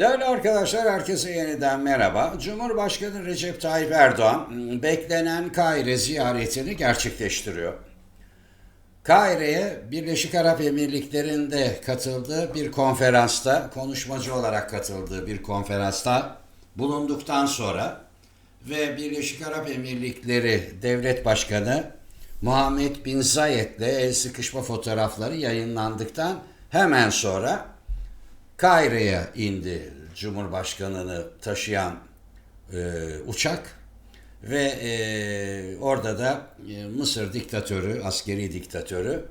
Değerli arkadaşlar herkese yeniden merhaba. Cumhurbaşkanı Recep Tayyip Erdoğan beklenen Kahire ziyaretini gerçekleştiriyor. Kahire'ye Birleşik Arap Emirlikleri'nde katıldığı bir konferansta, konuşmacı olarak katıldığı bir konferansta bulunduktan sonra ve Birleşik Arap Emirlikleri Devlet Başkanı Muhammed Bin Zayed'le el sıkışma fotoğrafları yayınlandıktan hemen sonra Kahire'ye indi Cumhurbaşkanı'nı taşıyan e, uçak ve e, orada da e, Mısır diktatörü, askeri diktatörü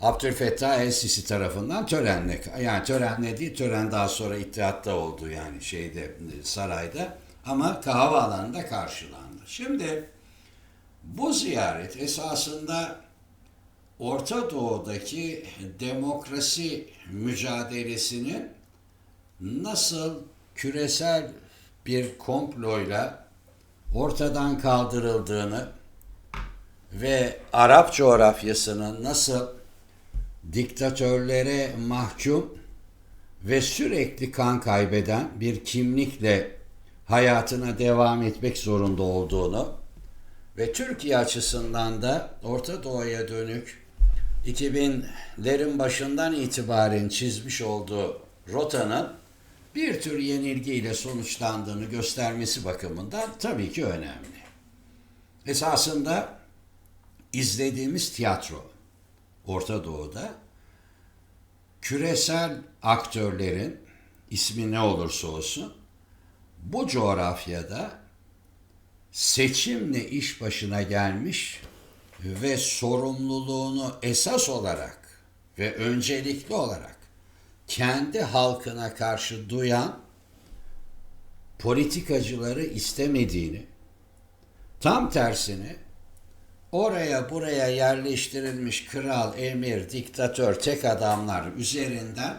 Abdülfettah el-Sisi tarafından törenle, yani törenle değil, tören daha sonra ittihatta oldu yani şeyde sarayda ama havaalanında karşılandı. Şimdi bu ziyaret esasında Orta Doğu'daki demokrasi mücadelesinin nasıl küresel bir komployla ortadan kaldırıldığını ve Arap coğrafyasının nasıl diktatörlere mahkum ve sürekli kan kaybeden bir kimlikle hayatına devam etmek zorunda olduğunu ve Türkiye açısından da Orta Doğu'ya dönük 2000'lerin başından itibaren çizmiş olduğu rotanın bir tür yenilgiyle sonuçlandığını göstermesi bakımından tabii ki önemli. Esasında izlediğimiz tiyatro Orta Doğu'da küresel aktörlerin ismi ne olursa olsun bu coğrafyada seçimle iş başına gelmiş ve sorumluluğunu esas olarak ve öncelikli olarak kendi halkına karşı duyan politikacıları istemediğini, tam tersine oraya buraya yerleştirilmiş kral, emir, diktatör, tek adamlar üzerinden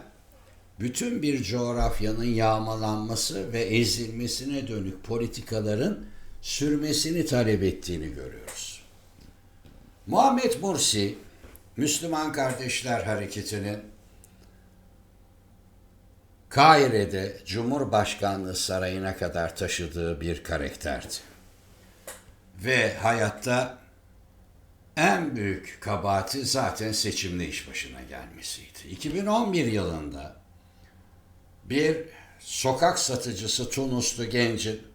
bütün bir coğrafyanın yağmalanması ve ezilmesine dönük politikaların sürmesini talep ettiğini görüyoruz. Muhammed Mursi, Müslüman Kardeşler Hareketi'nin Kahire'de Cumhurbaşkanlığı sarayına kadar taşıdığı bir karakterdi. Ve hayatta en büyük kabahati zaten seçimle iş başına gelmesiydi. 2011 yılında bir sokak satıcısı Tunuslu gencin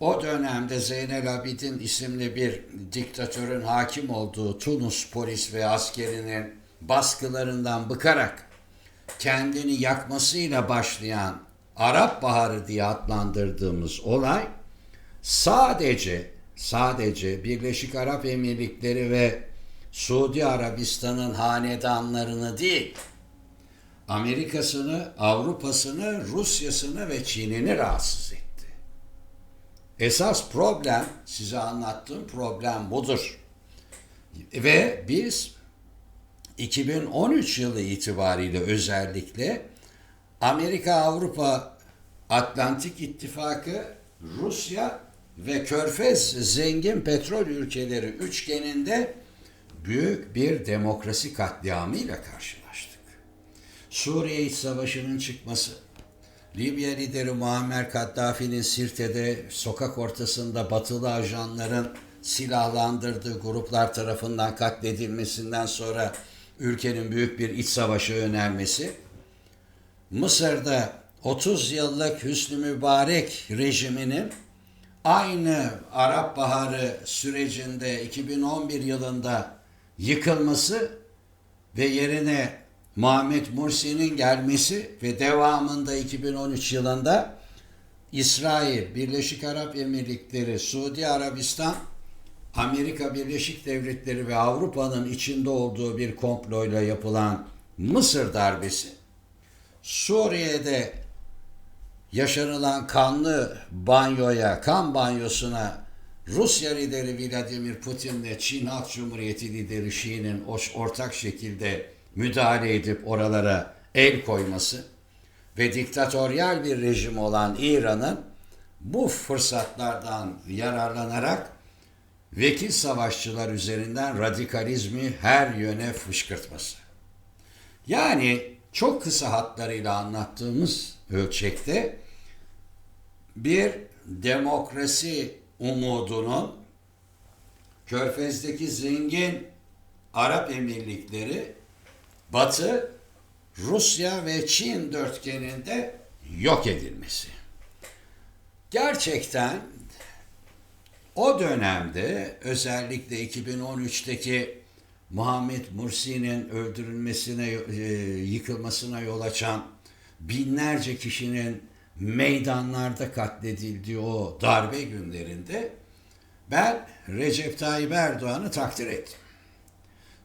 o dönemde Zeynel Abidin isimli bir diktatörün hakim olduğu Tunus polis ve askerinin baskılarından bıkarak kendini yakmasıyla başlayan Arap Baharı diye adlandırdığımız olay sadece sadece Birleşik Arap Emirlikleri ve Suudi Arabistan'ın hanedanlarını değil Amerika'sını, Avrupa'sını, Rusya'sını ve Çin'ini rahatsız etti. Esas problem, size anlattığım problem budur. Ve biz 2013 yılı itibariyle özellikle Amerika, Avrupa, Atlantik İttifakı, Rusya ve Körfez zengin petrol ülkeleri üçgeninde büyük bir demokrasi katliamıyla karşılaştık. Suriye İç Savaşı'nın çıkması, Libya lideri Muammer Kaddafi'nin Sirte'de sokak ortasında batılı ajanların silahlandırdığı gruplar tarafından katledilmesinden sonra ülkenin büyük bir iç savaşa yönelmesi, Mısır'da 30 yıllık Hüsnü Mübarek rejiminin aynı Arap Baharı sürecinde 2011 yılında yıkılması ve yerine Muhammed Mursi'nin gelmesi ve devamında 2013 yılında İsrail, Birleşik Arap Emirlikleri, Suudi Arabistan, Amerika Birleşik Devletleri ve Avrupa'nın içinde olduğu bir komployla yapılan Mısır darbesi, Suriye'de yaşanılan kanlı banyoya, kan banyosuna Rusya lideri Vladimir Putin ve Çin Halk Cumhuriyeti lideri Xi'nin ortak şekilde müdahale edip oralara el koyması ve diktatöryal bir rejim olan İran'ın bu fırsatlardan yararlanarak vekil savaşçılar üzerinden radikalizmi her yöne fışkırtması. Yani çok kısa hatlarıyla anlattığımız ölçekte bir demokrasi umudunun Körfez'deki zengin Arap Emirlikleri Batı, Rusya ve Çin dörtgeninde yok edilmesi. Gerçekten o dönemde özellikle 2013'teki Muhammed Mursi'nin öldürülmesine, e, yıkılmasına yol açan binlerce kişinin meydanlarda katledildiği o darbe günlerinde ben Recep Tayyip Erdoğan'ı takdir ettim.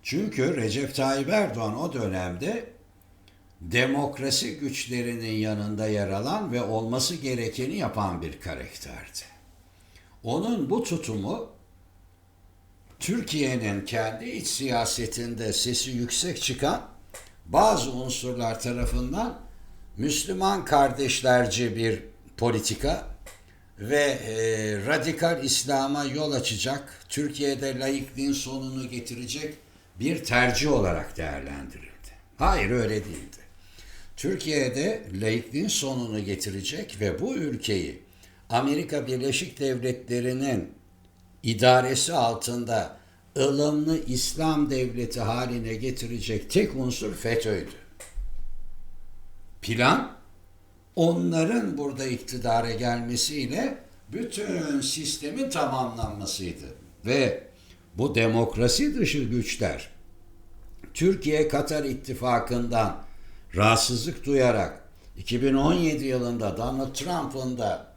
Çünkü Recep Tayyip Erdoğan o dönemde demokrasi güçlerinin yanında yer alan ve olması gerekeni yapan bir karakterdi. Onun bu tutumu Türkiye'nin kendi iç siyasetinde sesi yüksek çıkan bazı unsurlar tarafından Müslüman kardeşlerce bir politika ve e, radikal İslam'a yol açacak, Türkiye'de laikliğin sonunu getirecek bir tercih olarak değerlendirildi. Hayır öyle değildi. Türkiye'de laikliğin sonunu getirecek ve bu ülkeyi Amerika Birleşik Devletleri'nin idaresi altında ılımlı İslam devleti haline getirecek tek unsur FETÖ'ydü. Plan onların burada iktidara gelmesiyle bütün sistemin tamamlanmasıydı. Ve bu demokrasi dışı güçler Türkiye Katar ittifakından rahatsızlık duyarak 2017 yılında Donald Trump'ın da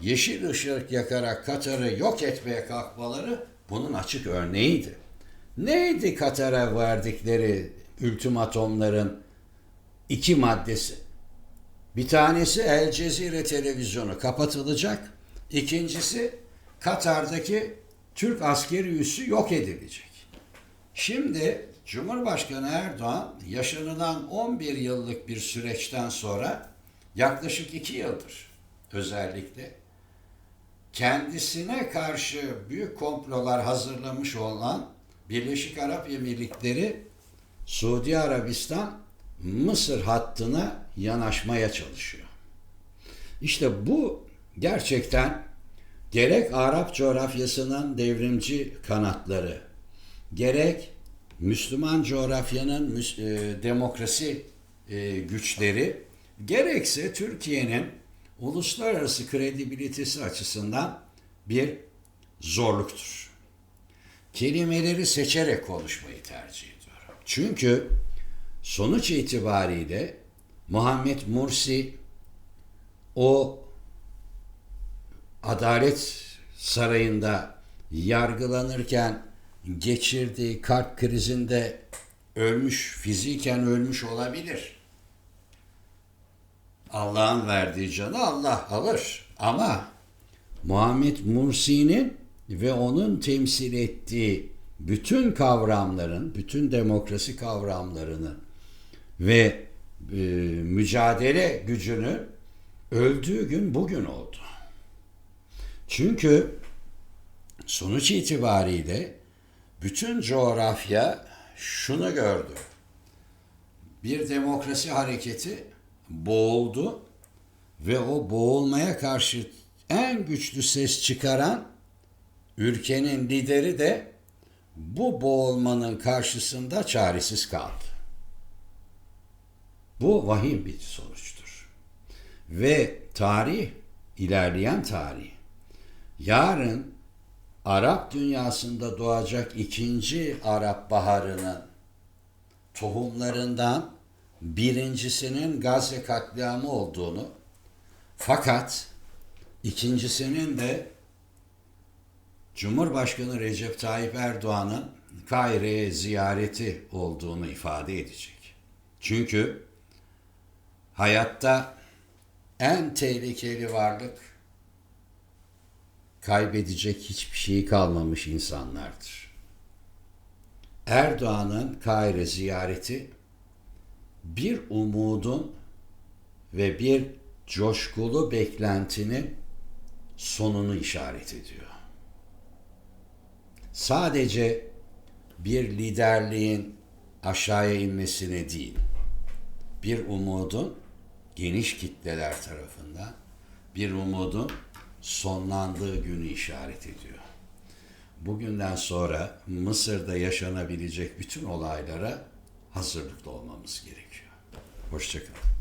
yeşil ışık yakarak Katar'ı yok etmeye kalkmaları bunun açık örneğiydi. Neydi Katar'a verdikleri ultimatomların iki maddesi? Bir tanesi El Cezire televizyonu kapatılacak. İkincisi Katar'daki Türk askeri üssü yok edilecek. Şimdi Cumhurbaşkanı Erdoğan yaşanılan 11 yıllık bir süreçten sonra yaklaşık 2 yıldır özellikle kendisine karşı büyük komplolar hazırlamış olan Birleşik Arap Emirlikleri, Suudi Arabistan, Mısır hattına yanaşmaya çalışıyor. İşte bu gerçekten gerek Arap coğrafyasının devrimci kanatları, gerek Müslüman coğrafyanın e, demokrasi e, güçleri, gerekse Türkiye'nin uluslararası kredibilitesi açısından bir zorluktur. Kelimeleri seçerek konuşmayı tercih ediyorum. Çünkü sonuç itibariyle Muhammed Mursi o Adalet Sarayı'nda yargılanırken geçirdiği kalp krizinde ölmüş, fiziken ölmüş olabilir. Allah'ın verdiği canı Allah alır. Ama Muhammed Mursi'nin ve onun temsil ettiği bütün kavramların, bütün demokrasi kavramlarını ve e, mücadele gücünü öldüğü gün bugün oldu. Çünkü sonuç itibariyle bütün coğrafya şunu gördü. Bir demokrasi hareketi boğuldu ve o boğulmaya karşı en güçlü ses çıkaran ülkenin lideri de bu boğulmanın karşısında çaresiz kaldı. Bu vahim bir sonuçtur. Ve tarih, ilerleyen tarih, yarın Arap dünyasında doğacak ikinci Arap baharının tohumlarından birincisinin Gazze katliamı olduğunu fakat ikincisinin de Cumhurbaşkanı Recep Tayyip Erdoğan'ın Kaire'ye ziyareti olduğunu ifade edecek. Çünkü hayatta en tehlikeli varlık kaybedecek hiçbir şey kalmamış insanlardır. Erdoğan'ın Kahire ziyareti bir umudun ve bir coşkulu beklentinin sonunu işaret ediyor. Sadece bir liderliğin aşağıya inmesine değil, bir umudun geniş kitleler tarafından bir umudun sonlandığı günü işaret ediyor. Bugünden sonra Mısır'da yaşanabilecek bütün olaylara hazırlıklı olmamız gerekiyor. Hoşçakalın.